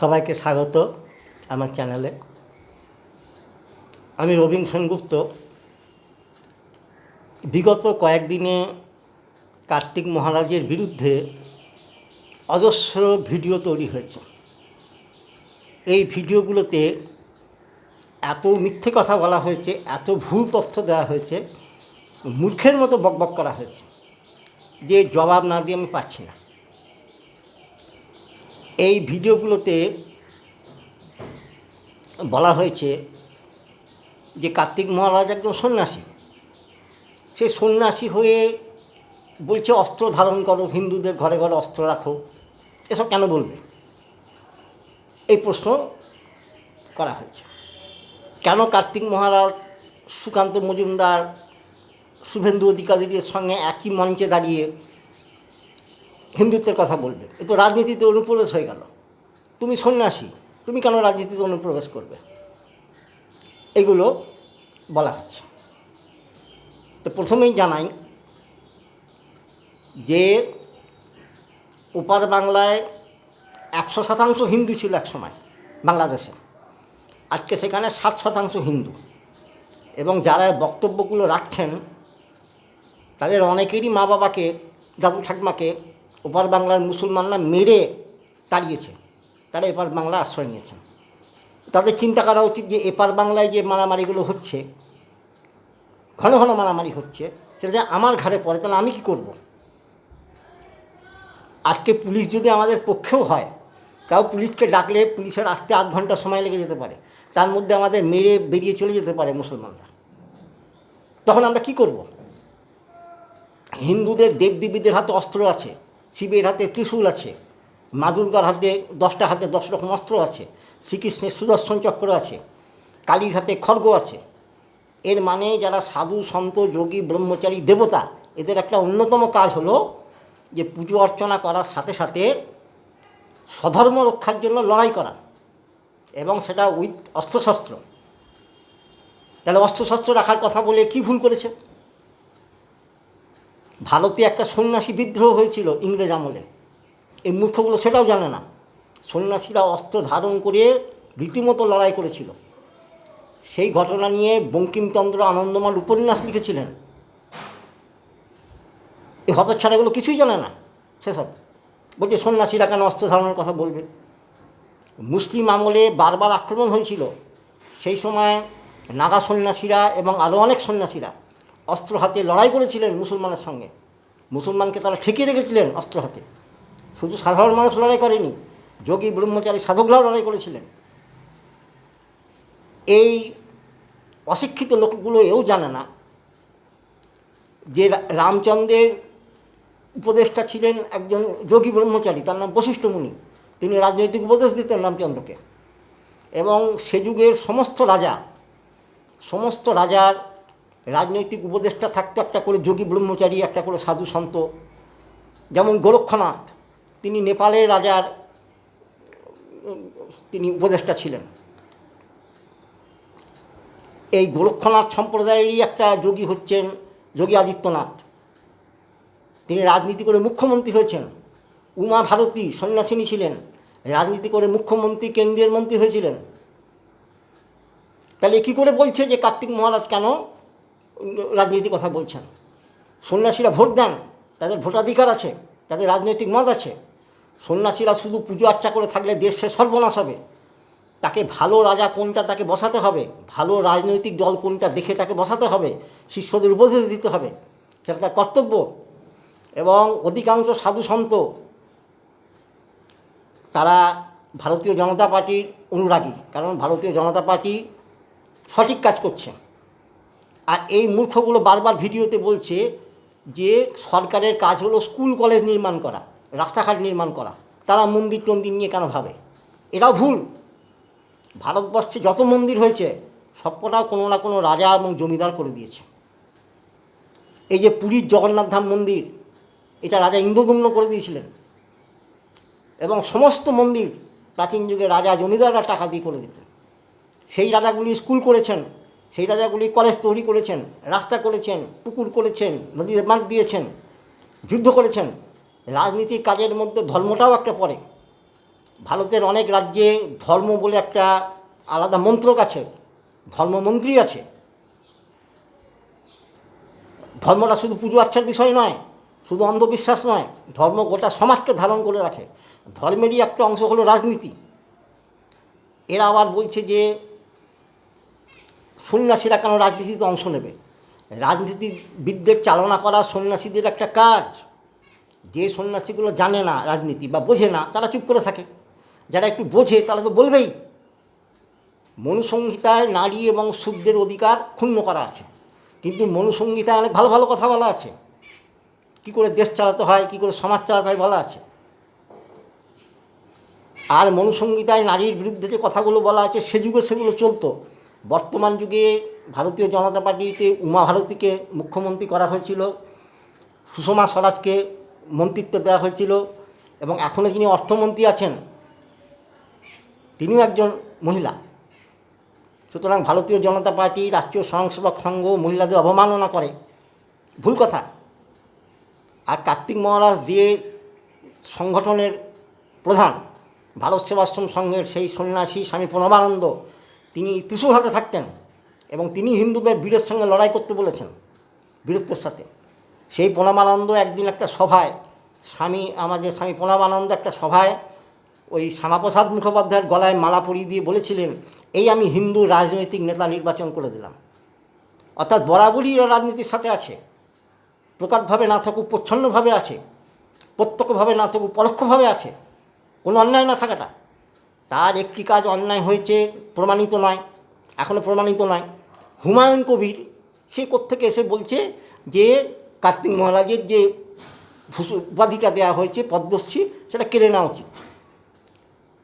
সবাইকে স্বাগত আমার চ্যানেলে। আমি রবীন সেনগুপ্ত। বিগত কয়েকদিনে কার্তিক মহারাজের বিরুদ্ধে অজস্র ভিডিও তৈরি হয়েছে। এই ভিডিওগুলোতে এত মিথ্যে কথা বলা হয়েছে, এত ভুল তথ্য দেওয়া হয়েছে, মূর্খের মতো বকবক করা হয়েছে, যে জবাব না দিয়ে আমি পাচ্ছি না। এই ভিডিওগুলোতে বলা হয়েছে যে কার্তিক মহারাজ একজন সন্ন্যাসী। সে সন্ন্যাসী হয়ে বলছে, অস্ত্র ধারণ করো, হিন্দুদের ঘরে ঘরে অস্ত্র রাখো। এসব কেন বলবে? এই প্রশ্ন করা হয়েছে। কেন কার্তিক মহারাজ সুকান্ত মজুমদার, শুভেন্দু অধিকারীদের সঙ্গে একই মঞ্চে দাঁড়িয়ে হিন্দুত্বের কথা বলবে। এ তো রাজনীতিতে অনুপ্রবেশ হয়ে গেল। তুমি সন্ন্যাসী, তুমি কেন রাজনীতিতে অনুপ্রবেশ করবে? এগুলো বলা হচ্ছে। তো প্রথমেই জানাই যে ওপার বাংলায় একশো শতাংশ হিন্দু ছিল এক সময় বাংলাদেশে। আজকে সেখানে সাত শতাংশ হিন্দু। এবং যারা বক্তব্যগুলো রাখছেন, তাদের অনেকেরই মা বাবাকে দাদু ঠাকমাকে ওপার বাংলার মুসলমানরা মেরে তাড়িয়েছে। তারা এপার বাংলা আশ্রয় নিয়েছেন তাদের চিন্তা করা উচিত যে এপার বাংলায় যে মারামারিগুলো হচ্ছে, ঘন ঘন মারামারি হচ্ছে, সেটা যে আমার ঘাড়ে পড়ে, তাহলে আমি কি করব? আজকে পুলিশ যদি আমাদের পক্ষেও হয়, তাও পুলিশকে ডাকলে পুলিশের আসতে আধ ঘণ্টা সময় লেগে যেতে পারে। তার মধ্যে আমাদের মেরে বেরিয়ে চলে যেতে পারে মুসলমানরা। তখন আমরা কি করব? হিন্দুদের দেবদেবীদের হাতে অস্ত্র আছে। শিবের হাতে ত্রিশূল আছে, মা দুর্গার হাতে দশটা হাতে দশ রকম অস্ত্র আছে, শ্রীকৃষ্ণের সুদর্শন চক্র আছে, কালীর হাতে খড়গ আছে। এর মানে যারা সাধু, সন্ত, যোগী, ব্রহ্মচারী, দেবতা, এদের একটা অন্যতম কাজ হলো যে পুজো অর্চনা করার সাথে সাথে স্বধর্ম রক্ষার জন্য লড়াই করা এবং সেটা উইথ অস্ত্রশস্ত্র। তাহলে অস্ত্রশস্ত্র রাখার কথা বলে কি ভুল করেছে? ভারতে একটা সন্ন্যাসী বিদ্রোহ হয়েছিল ইংরেজ আমলে। এই মূর্খগুলো সেটাও জানে না। সন্ন্যাসীরা অস্ত্র ধারণ করে রীতিমতো লড়াই করেছিল। সেই ঘটনা নিয়ে বঙ্কিমচন্দ্র আনন্দমাল উপন্যাস লিখেছিলেন। এই হতচ্ছাড়াগুলো কিছুই জানে না সেসব। বলছে, সন্ন্যাসীরা কেন অস্ত্র ধারণের কথা বলবে? মুসলিম আমলে বারবার আক্রমণ হয়েছিল। সেই সময় নাগা সন্ন্যাসীরা এবং আরও অনেক সন্ন্যাসীরা অস্ত্র হাতে লড়াই করেছিলেন মুসলমানের সঙ্গে। মুসলমানকে তারা ঠেকিয়ে রেখেছিলেন অস্ত্র হাতে। শুধু সাধারণ মানুষ লড়াই করেনি, যোগী, ব্রহ্মচারী সাধকরাও লড়াই করেছিলেন। এই অশিক্ষিত লোকগুলো এও জানে না যে রামচন্দ্রের উপদেষ্টা ছিলেন একজন যোগী ব্রহ্মচারী, তার নাম বশিষ্ঠ মুনি। তিনি রাজনৈতিক উপদেশ দিতেন রামচন্দ্রকে। এবং সে যুগের সমস্ত রাজা, সমস্ত রাজার রাজনৈতিক উপদেষ্টা থাকতো একটা করে, যোগী ব্রহ্মচারী, একটা করে সাধু সন্ত, যেমন গোরক্ষনাথ, তিনি নেপালের রাজার, তিনি উপদেষ্টা ছিলেন। এই গোরক্ষনাথ সম্প্রদায়েরই একটা যোগী হচ্ছেন যোগী আদিত্যনাথ। তিনি রাজনীতি করে মুখ্যমন্ত্রী হয়েছেন। উমা ভারতী সন্ন্যাসিনী ছিলেন। রাজনীতি করে মুখ্যমন্ত্রী, কেন্দ্রীয় মন্ত্রী হয়েছিলেন। তাহলে কী করে বলছে যে কার্তিক মহারাজ কেন রাজনীতির কথা বলছেন। সন্ন্যাসীরা ভোট দেন, তাদের ভোটাধিকার আছে, তাদের রাজনৈতিক মত আছে। সন্ন্যাসীরা শুধু পুজো আর্চা করে থাকলে দেশ সে সর্বনাশ হবে। তাকে ভালো রাজা কোনটা তাকে বসাতে হবে? ভালো রাজনৈতিক দল কোনটা দেখে তাকে বসাতে হবে? শিষ্যদের উপদেশ দিতে হবে। সেটা তার কর্তব্য। এবং অধিকাংশ সাধু সন্ত, তারা ভারতীয় জনতা পার্টির অনুরাগী। কারণ ভারতীয় জনতা পার্টি সঠিক কাজ করছে। আর এই মূর্খগুলো বারবার ভিডিওতে বলছে যে সরকারের কাজ হলো স্কুল কলেজ নির্মাণ করা, রাস্তাঘাট নির্মাণ করা। তারা মন্দির টন্দির নিয়ে কেন ভাবে? এটাও ভুল। ভারতবর্ষে যত মন্দির হয়েছে, সবকটাও কোনো না কোনো রাজা এবং জমিদার করে দিয়েছে। এই যে পুরীর জগন্নাথ ধাম মন্দির, এটা রাজা ইন্দ্রদম্ন করে দিয়েছিলেন। এবং সমস্ত মন্দির প্রাচীন যুগে রাজা জমিদাররা টাকা দিয়ে করে দিতেন। সেই রাজাগুলি স্কুল করেছেন। সেই রাজাগুলি কলেজ তৈরি করেছেন, রাস্তা করেছেন, পুকুর করেছেন নদীতে বাঁধ দিয়েছেন, যুদ্ধ করেছেন। রাজনীতির কাজের মধ্যে ধর্মটাও একটা পড়ে। ভারতের অনেক রাজ্যে ধর্ম বলে একটা আলাদা মন্ত্রক আছে, ধর্মমন্ত্রী আছে। ধর্মটা শুধু পুজো আচ্ছার বিষয় নয়, শুধু অন্ধবিশ্বাস নয়, ধর্ম গোটা সমাজকে ধারণ করে রাখে। ধর্মেরই একটা অংশ হলো রাজনীতি। এরা আবার বলছে যে সন্ন্যাসীরা কেন রাজনীতিতে অংশ নেবে? রাজনীতিবিদদের চালনা করা সন্ন্যাসীদের একটা কাজ। যে সন্ন্যাসীগুলো জানে না রাজনীতি বা বোঝে না, তারা চুপ করে থাকে। যারা একটু বোঝে, তারা তো বলবেই। মনুসংহিতায় নারী এবং শুদ্ধের অধিকার ক্ষুণ্ণ করা আছে। কিন্তু মনুসংহিতায় অনেক ভালো ভালো কথা বলা আছে। কী করে দেশ চালাতে হয়, কী করে সমাজ চালাতে হয় বলা আছে। আর মনুসংহিতায় নারীর বিরুদ্ধে যে কথাগুলো বলা আছে, সে যুগে সেগুলো চলতো। বর্তমান যুগে ভারতীয় জনতা পার্টিতে উমা ভারতীকে মুখ্যমন্ত্রী করা হয়েছিল, সুষমা স্বরাজকে মন্ত্রিত্ব দেওয়া হয়েছিল এবং এখনও যিনি অর্থমন্ত্রী আছেন, তিনিও একজন মহিলা। সুতরাং ভারতীয় জনতা পার্টি, রাষ্ট্রীয় স্বয়ংসেবক সংঘ মহিলাদের অবমাননা করে। ভুল কথা। আর কার্তিক মহারাজ যে সংগঠনের প্রধান, ভারত সেবাশ্রম সংঘের সেই সন্ন্যাসী স্বামী প্রণবানন্দ তিনি ত্রিশূল হাতে থাকতেন এবং তিনি হিন্দুদের বীরের সঙ্গে লড়াই করতে বলেছেন বীরত্বের সাথে। সেই প্রণবানন্দ একদিন একটা সভায়, স্বামী, আমাদের স্বামী প্রণবানন্দ একটা সভায় ওই শ্যামাপ্রসাদ মুখোপাধ্যায়ের গলায় মালা পরিয়ে দিয়ে বলেছিলেন, এই আমি হিন্দু রাজনৈতিক নেতা নির্বাচন করে দিলাম। অর্থাৎ বরাবরই রাজনীতির সাথে আছে। প্রকটভাবে না থাকুক, প্রচ্ছন্নভাবে আছে। প্রত্যক্ষভাবে না থাকুক, পরোক্ষভাবে আছে। কোনো অন্যায় না থাকাটা। তার একটি কাজ অন্যায় হয়েছে, প্রমাণিত নয় এখনও প্রমাণিত নয়। হুমায়ুন কবির, সে কোত্থেকে এসে বলছে যে, কার্তিক মহারাজের যে উপাধিটা দেওয়া হয়েছে, পদ্মশ্রী, সেটা কেড়ে নেওয়া উচিত।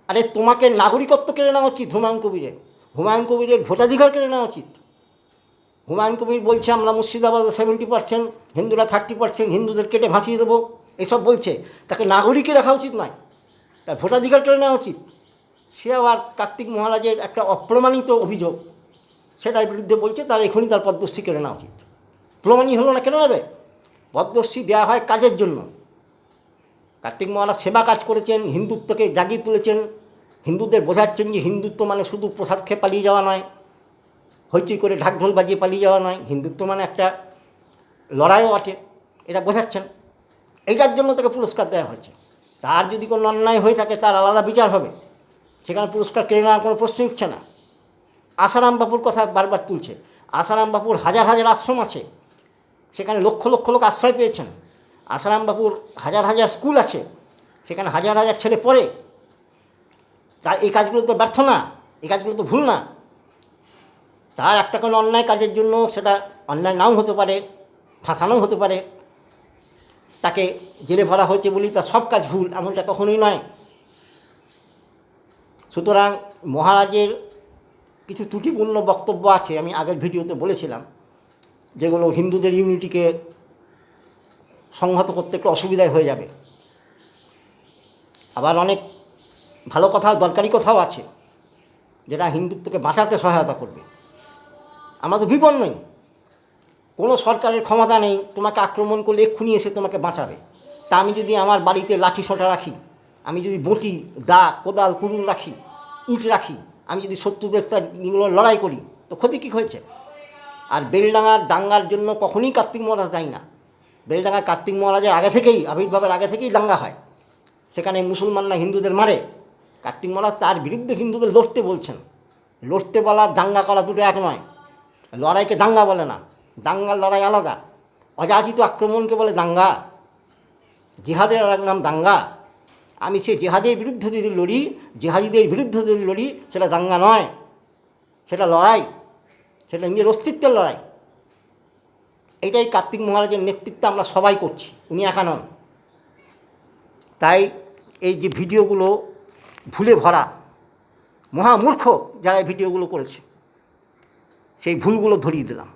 আরে, তোমাকে নাগরিকত্ব কেড়ে নেওয়া উচিত হুমায়ুন কবিরের? হুমায়ুন কবিরের ভোটাধিকার কেড়ে নেওয়া উচিত? হুমায়ুন কবির বলছে, আমরা মুর্শিদাবাদে সেভেন্টি পার্সেন্ট হিন্দুরা থার্টি পার্সেন্ট হিন্দুদের কেটে ভাসিয়ে দেবো। এসব বলছে। তাকে নাগরিকে রাখা উচিত নয়। তার ভোটাধিকার কেড়ে নেওয়া উচিত। সে আবার কার্তিক মহারাজের একটা অপ্রমাণিত অভিযোগ, সেটার বিরুদ্ধে বলছে, তার এখনই তার পদ্মশ্রী কেড়ে নেওয়া উচিত। প্রমাণই হলো না, কেন নেবে? পদ্মশ্রী দেওয়া হয় কাজের জন্য। কার্তিক মহারাজ সেবা কাজ করেছেন, হিন্দুত্বকে জাগিয়ে তুলেছেন। হিন্দুদের বোঝাচ্ছেন যে হিন্দুত্ব মানে শুধু প্রসাদ খেয়ে পালিয়ে যাওয়া নয়, হইচই করে ঢাকঢোল বাজিয়ে পালিয়ে যাওয়া নয়, হিন্দুত্ব মানে একটা লড়াইও আছে, এটা বোঝাচ্ছেন। এইটার জন্য তাকে পুরস্কার দেওয়া হয়েছে। তার যদি কোনো অন্যায় হয়ে থাকে, তার আলাদা বিচার হবে। সেখানে পুরস্কার কেড়ে নেওয়ার কোনো প্রশ্ন উঠছে না। আসারাম বাপুর কথা বারবার তুলছে। আসারাম বাপুর হাজার হাজার আশ্রম আছে। সেখানে লক্ষ লক্ষ লোক আশ্রয় পেয়েছেন। আসারাম বাপুর হাজার হাজার স্কুল আছে। সেখানে হাজার হাজার ছেলে পড়ে। তার এই কাজগুলো তো ব্যর্থ না। এই কাজগুলো তো ভুল না। তার একটা কোনো অন্যায় কাজের জন্য সেটা অন্যায় নাও হতে পারে ফাঁসানোও হতে পারে। তাকে জেলে ভরা হয়েছে বলেই তার সব কাজ ভুল, এমনটা কখনোই নয়। সুতরাং মহারাজের কিছু ত্রুটিপূর্ণ বক্তব্য আছে, আমি আগের ভিডিওতে বলেছিলাম, যেগুলো হিন্দুদের ইউনিটিকে সংহত করতে একটু অসুবিধায় হয়ে যাবে। আবার অনেক ভালো কথাও, দরকারি কথাও আছে, যেটা হিন্দুত্বকে বাঁচাতে সহায়তা করবে। আমরা তো বিপন্নই কোনো সরকারের ক্ষমতা নেই, তোমাকে আক্রমণ করলে এক্ষুনি এসে তোমাকে বাঁচাবে। তা আমি যদি আমার বাড়িতে লাঠি সোটা রাখি, আমি যদি বটি দা কোদাল কুরুল রাখি ইট রাখি। আমি যদি শত্রুদের তার লড়াই করি, তো ক্ষতি কী হয়েছে? আর বেলডাঙার দাঙ্গার জন্য কখনই কার্তিক মহারাজ দায়ী না। বেলডাঙ্গা কার্তিক মহারাজের আগে থেকেই, আবির্ভাবের আগে থেকেই দাঙ্গা হয়। সেখানে মুসলমানরা হিন্দুদের মারে। কার্তিক মহারাজ তার বিরুদ্ধে হিন্দুদের লড়তে বলছেন। লড়তে বলা, দাঙ্গা করা দুটো এক নয়। লড়াইকে দাঙ্গা বলে না। দাঙ্গার লড়াই আলাদা। অযাচিত আক্রমণকে বলে দাঙ্গা। জিহাদের এক নাম দাঙ্গা। আমি সে জেহাদের বিরুদ্ধে যদি লড়ি, জেহাদিদের বিরুদ্ধে যদি লড়ি, সেটা দাঙ্গা নয়, সেটা লড়াই, সেটা নিজের অস্তিত্বের লড়াই। এটাই কার্তিক মহারাজের নেতৃত্বে আমরা সবাই করছি, উনি একা নন। তাই এই যে ভিডিওগুলো ভুলে ভরা, মহামূর্খ যারা ভিডিওগুলো করেছে, সেই ভুলগুলো ধরিয়ে দিলাম।